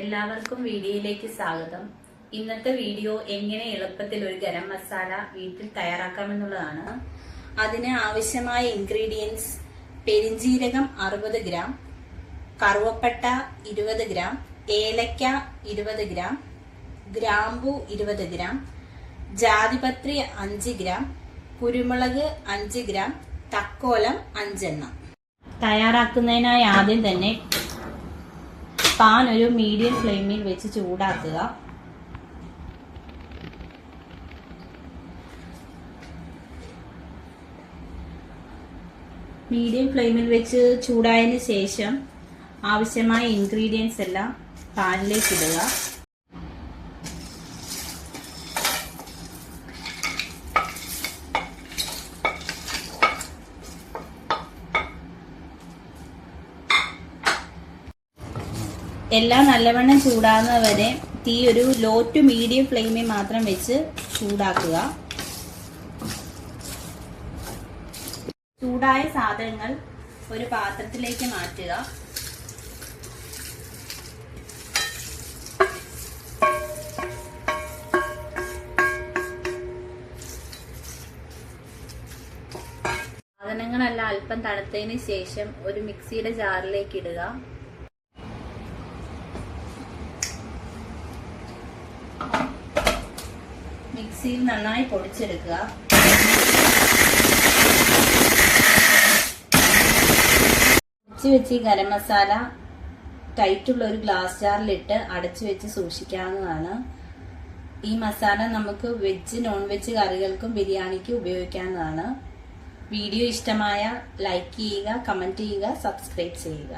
എല്ലാവർക്കും വീഡിയോയിലേക്ക് സ്വാഗതം. ഇന്നത്തെ വീഡിയോ എങ്ങനെ എളുപ്പത്തിൽ ഒരു ഗരം മസാല വീട്ടിൽ തയ്യാറാക്കാമെന്നുള്ളതാണ് അതിന് ആവശ്യമായ ഇൻഗ്രീഡിയൻസ് പെരിഞ്ജീരകം അറുപത് ഗ്രാം കറുവപ്പട്ട ഇരുപത് ഗ്രാം ഏലക്ക ഇരുപത് ഗ്രാം ഗ്രാമ്പു ഇരുപത് ഗ്രാം ജാതിപത്രി അഞ്ച് ഗ്രാം കുരുമുളക് അഞ്ച് ഗ്രാം തക്കോലം അഞ്ചെണ്ണം. തയ്യാറാക്കുന്നതിനായി ആദ്യം തന്നെ പാൻ ഒരു മീഡിയം ഫ്ലെയിമിൽ വെച്ച് ചൂടാക്കുക. മീഡിയം ഫ്ലെയിമിൽ വെച്ച് ചൂടായതിന് ശേഷം ആവശ്യമായ ഇൻഗ്രീഡിയൻസ് എല്ലാം പാനിലേക്ക് ഇടുക. എല്ലാം നല്ലവണ്ണം ചൂടാകുന്നവരെ തീ ഒരു ലോ ടു മീഡിയം ഫ്ലെയിമിൽ മാത്രം വെച്ച് ചൂടാക്കുക. ചൂടായ സാധനങ്ങൾ ഒരു പാത്രത്തിലേക്ക് മാറ്റുക. സാധനങ്ങളെല്ലാം അല്പം തണുത്തതിന് ശേഷം ഒരു മിക്സിയുടെ ജാറിലേക്ക് ഇടുക. മിക്സിയിൽ നന്നായി പൊടിച്ചെടുക്കുക. പൊടിച്ചു വെച്ച് ഈ ഗരം മസാല ടൈറ്റുള്ള ഒരു ഗ്ലാസ് ജാറിലിട്ട് അടച്ചു വെച്ച് സൂക്ഷിക്കാവുന്നതാണ്. ഈ മസാല നമുക്ക് വെജ് നോൺ വെജ് കറികൾക്കും ബിരിയാണിക്കും ഉപയോഗിക്കാവുന്നതാണ്. വീഡിയോ ഇഷ്ടമായ ലൈക്ക് ചെയ്യുക കമന്റ് ചെയ്യുക സബ്സ്ക്രൈബ് ചെയ്യുക.